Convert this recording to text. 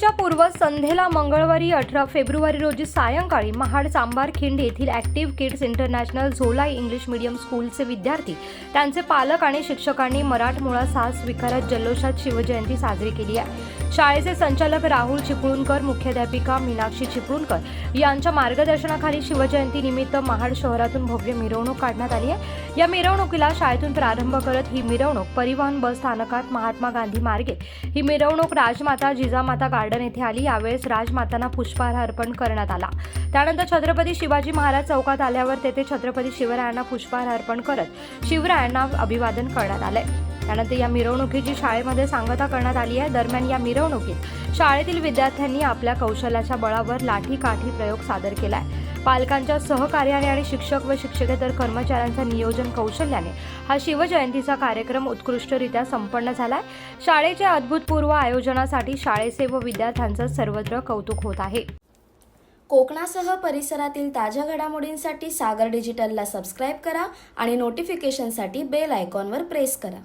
दिवाळीच्या पूर्व संध्येला मंगळवारी अठरा फेब्रुवारी रोजी सायंकाळी महाड चांबारखिंड येथील active kids international Zolai English medium स्कूलचे विद्यार्थी त्यांचे पालक आणि शिक्षकांनी मराठमोळा साज स्वीकारत जल्लोषात शिवजयंती साजरी केली आहे. शाळेचे संचालक राहुल चिपळूणकर मुख्याध्यापिका मीनाक्षी चिपळूणकर यांच्या मार्गदर्शनाखाली शिवजयंतीनिमित्त महाड शहरातून भव्य मिरवणूक काढण्यात आली आहे. या मिरवणुकीला शाळेतून प्रारंभ करत ही मिरवणूक परिवहन बस स्थानकात महात्मा गांधी मार्गे. ही मिरवणूक राजमाता जिजामाता गार्डन येथे आली. यावेळेस राजमातांना पुष्पहार अर्पण करण्यात आला. त्यानंतर छत्रपती शिवाजी महाराज चौकात आल्यावर तेथे छत्रपती शिवरायांना पुष्पहार अर्पण करत शिवरायांना अभिवादन करण्यात आले त्यानंतर या मिरवणुकीची शाळेमध्ये सांगता करण्यात आली आहे. दरम्यान या मिरवणुकीत शाळेतील विद्यार्थ्यांनी आपल्या कौशल्याच्या बळावर लाठी काठी प्रयोग सादर केला आहे पालकांच्या सहकार्याने आणि शिक्षक व शिक्षकेतर कर्मचाऱ्यांच्या नियोजन कौशल्याने हा शिवजयंतीचा कार्यक्रम उत्कृष्टरित्या संपन्न झालाय. शाळेच्या अद्भुतपूर्व आयोजनासाठी शाळेचे व विद्यार्थ्यांचं सर्वत्र कौतुक होत आहे. कोकणासह परिसरातील ताज्या घडामोडींसाठी सागर डिजिटलला सबस्क्राईब करा आणि नोटिफिकेशनसाठी बेल आयकॉनवर प्रेस करा.